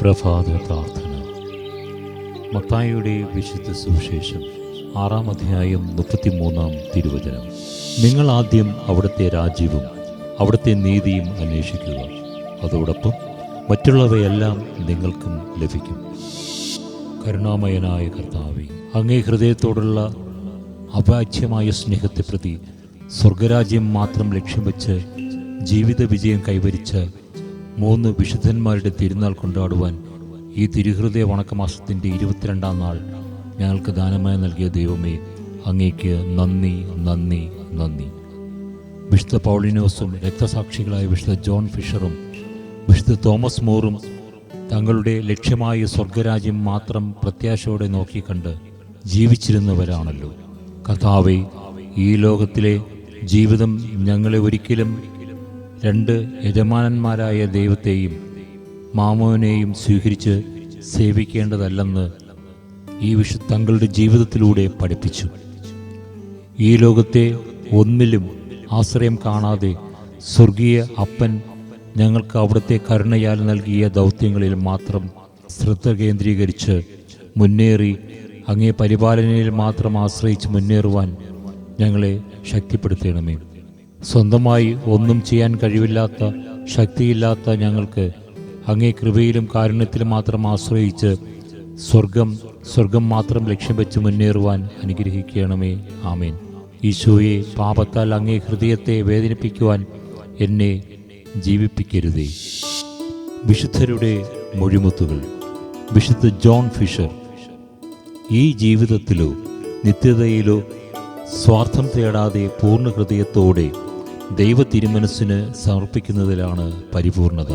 പ്രഭാത പ്രാർത്ഥന. മത്തായിയുടെ വിശുദ്ധ സുവിശേഷം ആറാം അധ്യായം മുപ്പത്തിമൂന്നാം തിരുവചനം. നിങ്ങൾ ആദ്യം അവിടുത്തെ രാജ്യവും അവിടുത്തെ നീതിയും അന്വേഷിക്കുക. അതോടൊപ്പം മറ്റുള്ളവയെല്ലാം നിങ്ങൾക്കും ലഭിക്കും. കരുണാമയനായ കർത്താവെ അങ്ങേ ഹൃദയത്തോടുള്ള അപാച്യമായ സ്നേഹത്തെ പ്രതി സ്വർഗരാജ്യം മാത്രം ലക്ഷ്യം വെച്ച് ജീവിത വിജയം കൈവരിച്ച മൂന്ന് വിശുദ്ധന്മാരുടെ തിരുനാൾ കൊണ്ടാടുവാൻ ഈ തിരുഹൃദയ വണക്കമാസത്തിന്റെ ഇരുപത്തിരണ്ടാം നാൾ ഞങ്ങൾക്ക് ദാനമായി നൽകിയ ദൈവമേ അങ്ങേക്ക് നന്ദി നന്ദി നന്ദി. വിശുദ്ധ പൗളിനോസും രക്തസാക്ഷികളായ വിശുദ്ധ ജോൺ ഫിഷറും വിശുദ്ധ തോമസ് മോറും തങ്ങളുടെ ലക്ഷ്യമായ സ്വർഗരാജ്യം മാത്രം പ്രത്യാശയോടെ നോക്കിക്കണ്ട് ജീവിച്ചിരുന്നവരാണല്ലോ. കഥാവേ ഈ ലോകത്തിലെ ജീവിതം ഞങ്ങളെ ഒരിക്കലും രണ്ട് യജമാനന്മാരായ ദൈവത്തെയും മാമോനെയും സ്വീകരിച്ച് സേവിക്കേണ്ടതല്ലെന്ന് ഈ വിശു തങ്ങളുടെ ജീവിതത്തിലൂടെ പഠിപ്പിച്ചു. ഈ ലോകത്തെ ഒന്നിലും ആശ്രയം കാണാതെ സ്വർഗീയ അപ്പൻ ഞങ്ങൾക്ക് അവിടുത്തെ കരുണയാൽ നൽകിയ ദൗത്യങ്ങളിൽ മാത്രം ശ്രദ്ധ കേന്ദ്രീകരിച്ച് മുന്നേറി അങ്ങേ പരിപാലനയിൽ മാത്രം ആശ്രയിച്ച് മുന്നേറുവാൻ ഞങ്ങളെ ശക്തിപ്പെടുത്തണമേ. സ്വന്തമായി ഒന്നും ചെയ്യാൻ കഴിവില്ലാത്ത ശക്തിയില്ലാത്ത ഞങ്ങൾക്ക് അങ്ങേ കൃപയിലും കാരുണ്യത്തിലും മാത്രം ആശ്രയിച്ച് സ്വർഗം സ്വർഗം മാത്രം ലക്ഷ്യം വെച്ച് മുന്നേറുവാൻ അനുഗ്രഹിക്കണമേ. ആമേൻ. ഈശോയെ പാപത്താൽ അങ്ങേ ഹൃദയത്തെ വേദനിപ്പിക്കുവാൻ എന്നെ ജീവിപ്പിക്കരുതേ. വിശുദ്ധരുടെ മൊഴിമുത്തുകൾ. വിശുദ്ധ ജോൺ ഫിഷർ ഈ ജീവിതത്തിലോ നിത്യതയിലോ സ്വാർത്ഥം തേടാതെ പൂർണ ഹൃദയത്തോടെ ദൈവ തിരുമനസ്സിന് സമർപ്പിക്കുന്നതിലാണ് പരിപൂർണത.